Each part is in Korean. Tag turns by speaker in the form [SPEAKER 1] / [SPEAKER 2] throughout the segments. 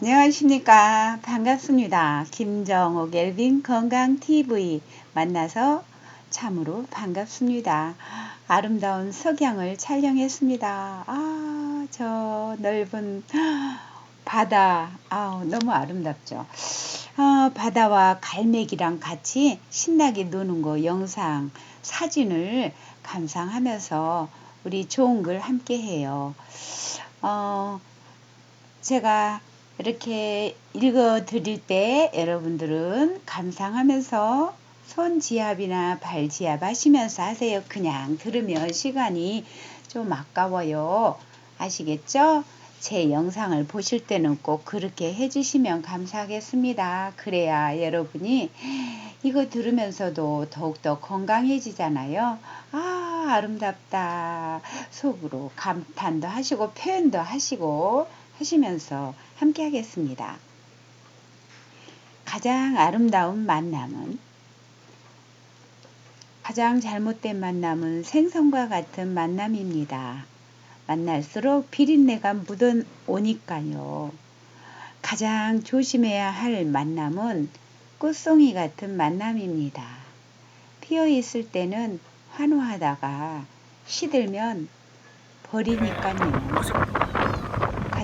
[SPEAKER 1] 안녕하십니까. 반갑습니다. 김정옥 엘빈 건강TV 만나서 참으로 반갑습니다. 아름다운 석양을 촬영했습니다. 아 저 넓은 바다. 아 너무 아름답죠. 아, 바다와 갈매기랑 같이 신나게 노는 거 영상 사진을 감상하면서 우리 좋은 글 함께 해요. 어, 제가 이렇게 읽어 드릴 때 여러분들은 감상하면서 손 지압이나 발 지압 하시면서 하세요. 그냥 들으면 시간이 좀 아까워요. 아시겠죠? 제 영상을 보실 때는 꼭 그렇게 해주시면 감사하겠습니다. 그래야 여러분이 이거 들으면서도 더욱더 건강해지잖아요. 아, 아름답다. 속으로 감탄도 하시고 표현도 하시고 하시면서 함께 하겠습니다. 가장 아름다운 만남은 가장 잘못된 만남은 생선과 같은 만남입니다. 만날수록 비린내가 묻어 오니까요. 가장 조심해야 할 만남은 꽃송이 같은 만남입니다. 피어 있을 때는 환호하다가 시들면 버리니까요.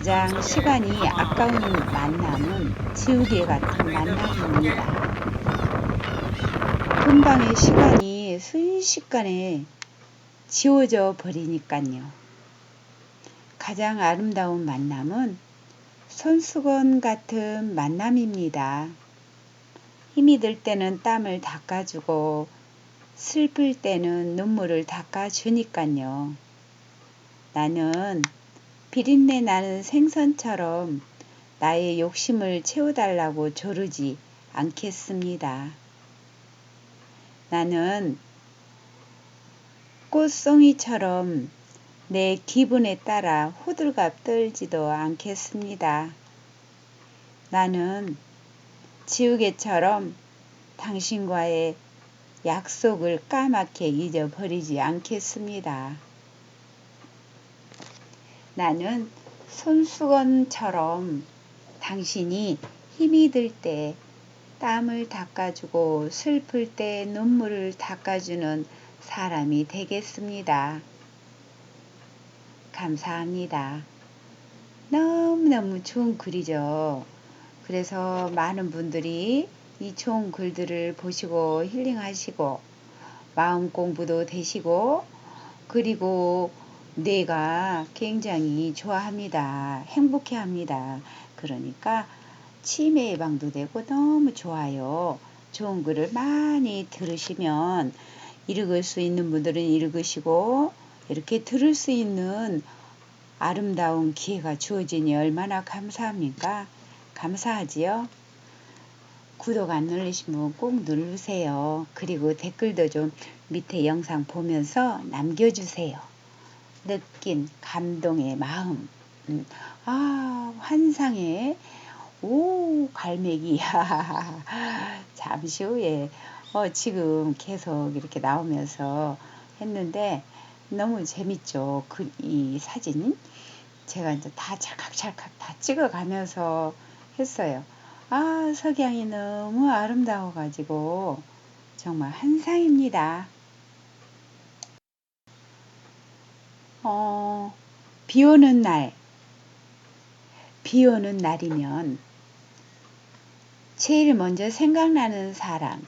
[SPEAKER 1] 가장 시간이 아까운 만남은 지우개 같은 만남입니다. 금방의 시간이 순식간에 지워져 버리니까요. 가장 아름다운 만남은 손수건 같은 만남입니다. 힘이 들 때는 땀을 닦아주고 슬플 때는 눈물을 닦아주니까요. 나는 비린내 나는 생선처럼 나의 욕심을 채워달라고 조르지 않겠습니다. 나는 꽃송이처럼 내 기분에 따라 호들갑 떨지도 않겠습니다. 나는 지우개처럼 당신과의 약속을 까맣게 잊어버리지 않겠습니다. 나는 손수건처럼 당신이 힘이 들 때 땀을 닦아주고 슬플 때 눈물을 닦아주는 사람이 되겠습니다. 감사합니다. 너무너무 좋은 글이죠. 그래서 많은 분들이 이 좋은 글들을 보시고 힐링하시고 마음 공부도 되시고 그리고 뇌가 굉장히 좋아합니다. 행복해 합니다. 그러니까 치매 예방도 되고 너무 좋아요. 좋은 글을 많이 들으시면 읽을 수 있는 분들은 읽으시고 이렇게 들을 수 있는 아름다운 기회가 주어지니 얼마나 감사합니까? 감사하지요? 구독 안 누르시면 꼭 누르세요. 그리고 댓글도 좀 밑에 영상 보면서 남겨주세요. 느낀 감동의 마음. 음, 아, 환상의 오, 갈매기. 잠시 후에 어, 지금 계속 이렇게 나오면서 했는데 너무 재밌죠. 그, 이 사진. 제가 이제 다 찰칵찰칵 다 찍어가면서 했어요. 아, 석양이 너무 아름다워가지고 정말 한상입니다. 어, 비 오는 날, 비 오는 날이면 제일 먼저 생각나는 사람,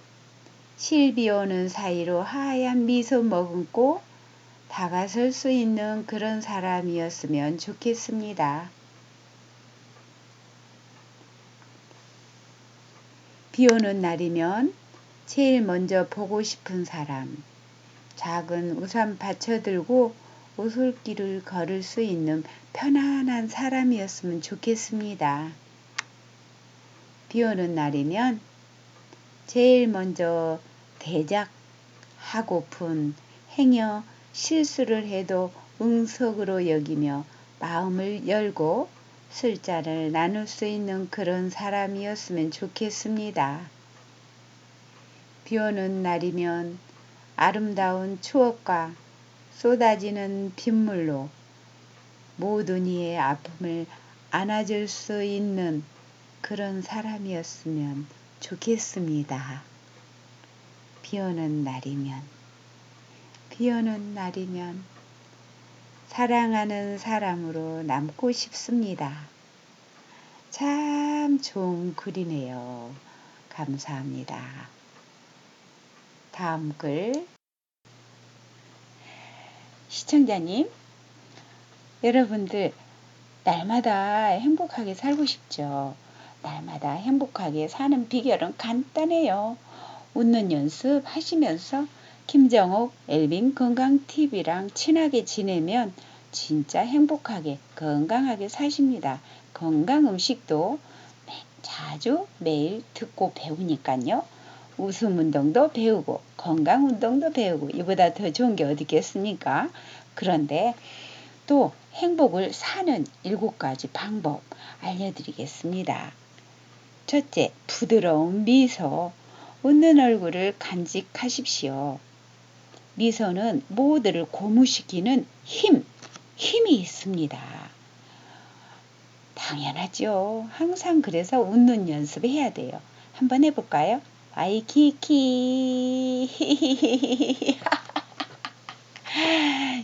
[SPEAKER 1] 실비 오는 사이로 하얀 미소 머금고 다가설 수 있는 그런 사람이었으면 좋겠습니다. 비 오는 날이면 제일 먼저 보고 싶은 사람, 작은 우산 받쳐들고 오솔길을 걸을 수 있는 편안한 사람이었으면 좋겠습니다. 비 오는 날이면 제일 먼저 대작하고픈 행여 실수를 해도 응석으로 여기며 마음을 열고 술자를 나눌 수 있는 그런 사람이었으면 좋겠습니다. 비 오는 날이면 아름다운 추억과 쏟아지는 빗물로 모든 이의 아픔을 안아줄 수 있는 그런 사람이었으면 좋겠습니다. 비 오는 날이면, 비 오는 날이면 사랑하는 사람으로 남고 싶습니다. 참 좋은 글이네요. 감사합니다. 다음 글. 시청자님, 여러분들, 날마다 행복하게 살고 싶죠? 날마다 행복하게 사는 비결은 간단해요. 웃는 연습 하시면서 김정옥 엘빈 건강TV랑 친하게 지내면 진짜 행복하게 건강하게 사십니다. 건강 음식도 자주 매일 듣고 배우니까요. 웃음 운동도 배우고 건강 운동도 배우고 이보다 더 좋은 게 어디 겠습니까? 그런데 또 행복을 사는 일곱 가지 방법 알려드리겠습니다. 첫째, 부드러운 미소, 웃는 얼굴을 간직하십시오. 미소는 모두를 고무시키는 힘, 힘이 있습니다. 당연하죠. 항상 그래서 웃는 연습해야 돼요. 한번 해볼까요? 와이키키.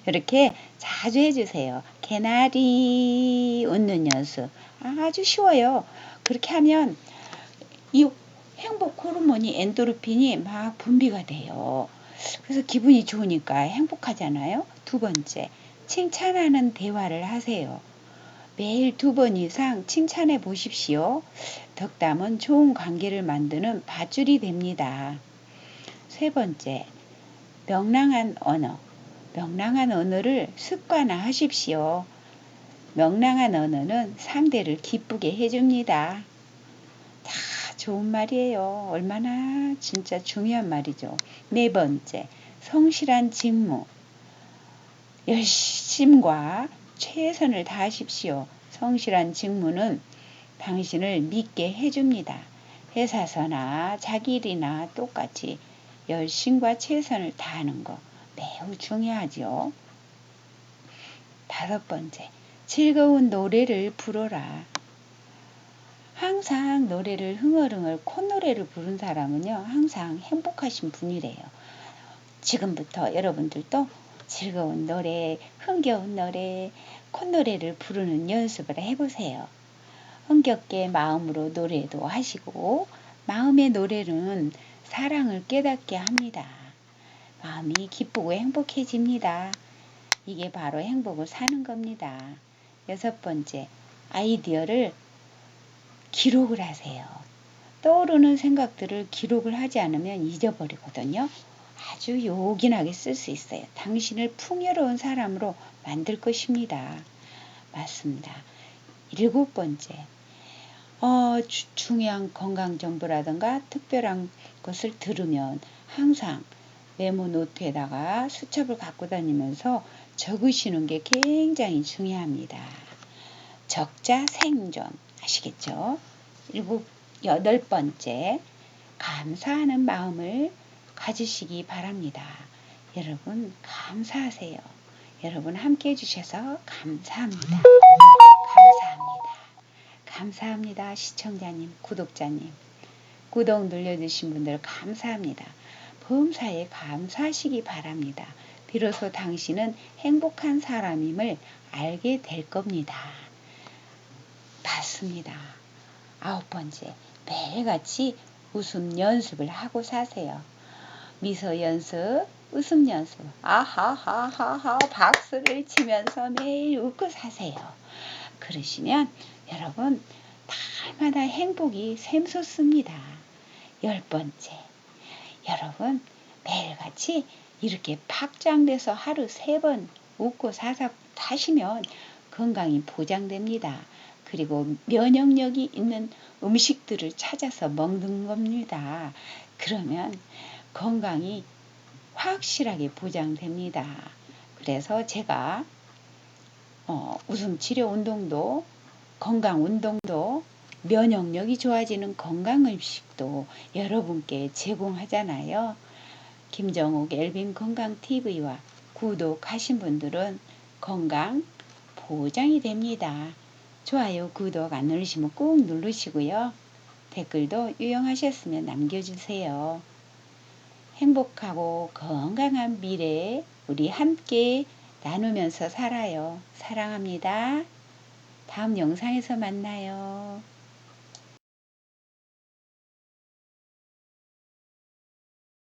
[SPEAKER 1] 이렇게 자주 해주세요. 개나리 웃는 연습. 아주 쉬워요. 그렇게 하면 이 행복 호르몬이 엔도르핀이 막 분비가 돼요. 그래서 기분이 좋으니까 행복하잖아요. 두 번째, 칭찬하는 대화를 하세요. 매일 두 번 이상 칭찬해 보십시오. 덕담은 좋은 관계를 만드는 밧줄이 됩니다. 세 번째, 명랑한 언어. 명랑한 언어를 습관화 하십시오. 명랑한 언어는 상대를 기쁘게 해줍니다. 다 좋은 말이에요. 얼마나 진짜 중요한 말이죠. 네 번째, 성실한 직무. 열심과 최선을 다하십시오. 성실한 직무는 당신을 믿게 해줍니다. 회사서나 자기 일이나 똑같이 열심과 최선을 다하는 거 매우 중요하죠. 다섯 번째, 즐거운 노래를 부르라. 항상 노래를 흥얼흥얼 콧노래를 부른 사람은요, 항상 행복하신 분이래요. 지금부터 여러분들도 즐거운 노래, 흥겨운 노래, 콧노래를 부르는 연습을 해보세요. 흥겹게 마음으로 노래도 하시고, 마음의 노래는 사랑을 깨닫게 합니다. 마음이 기쁘고 행복해집니다. 이게 바로 행복을 사는 겁니다. 여섯 번째, 아이디어를 기록을 하세요. 떠오르는 생각들을 기록을 하지 않으면 잊어버리거든요. 아주 요긴하게 쓸 수 있어요. 당신을 풍요로운 사람으로 만들 것입니다. 맞습니다. 일곱 번째, 어, 주, 중요한 건강 정보라든가 특별한 것을 들으면 항상 메모 노트에다가 수첩을 갖고 다니면서 적으시는 게 굉장히 중요합니다. 적자 생존 아시겠죠? 일곱 여덟 번째 감사하는 마음을 가지시기 바랍니다. 여러분 감사하세요. 여러분 함께 해주셔서 감사합니다. 감사합니다. 감사합니다. 시청자님, 구독자님. 구독 눌러주신 분들 감사합니다. 범사에 감사하시기 바랍니다. 비로소 당신은 행복한 사람임을 알게 될 겁니다. 맞습니다. 아홉 번째, 매일같이 웃음 연습을 하고 사세요. 미소 연습, 웃음 연습, 아하하하하 박수를 치면서 매일 웃고 사세요. 그러시면 여러분 날마다 행복이 샘솟습니다. 열 번째, 여러분 매일같이 이렇게 pak장돼서 하루 세 번 웃고 사사 타시면 건강이 보장됩니다. 그리고 면역력이 있는 음식들을 찾아서 먹는 겁니다. 그러면 건강이 확실하게 보장됩니다. 그래서 제가 어, 웃음 치료 운동도 건강 운동도 면역력이 좋아지는 건강 음식도 여러분께 제공하잖아요. 김정욱 엘빈 건강 TV와 구독하신 분들은 건강 보장이 됩니다. 좋아요, 구독 안 누르시면 꼭 누르시고요. 댓글도 유용하셨으면 남겨주세요. 행복하고 건강한 미래 우리 함께 나누면서 살아요. 사랑합니다. 다음 영상에서 만나요.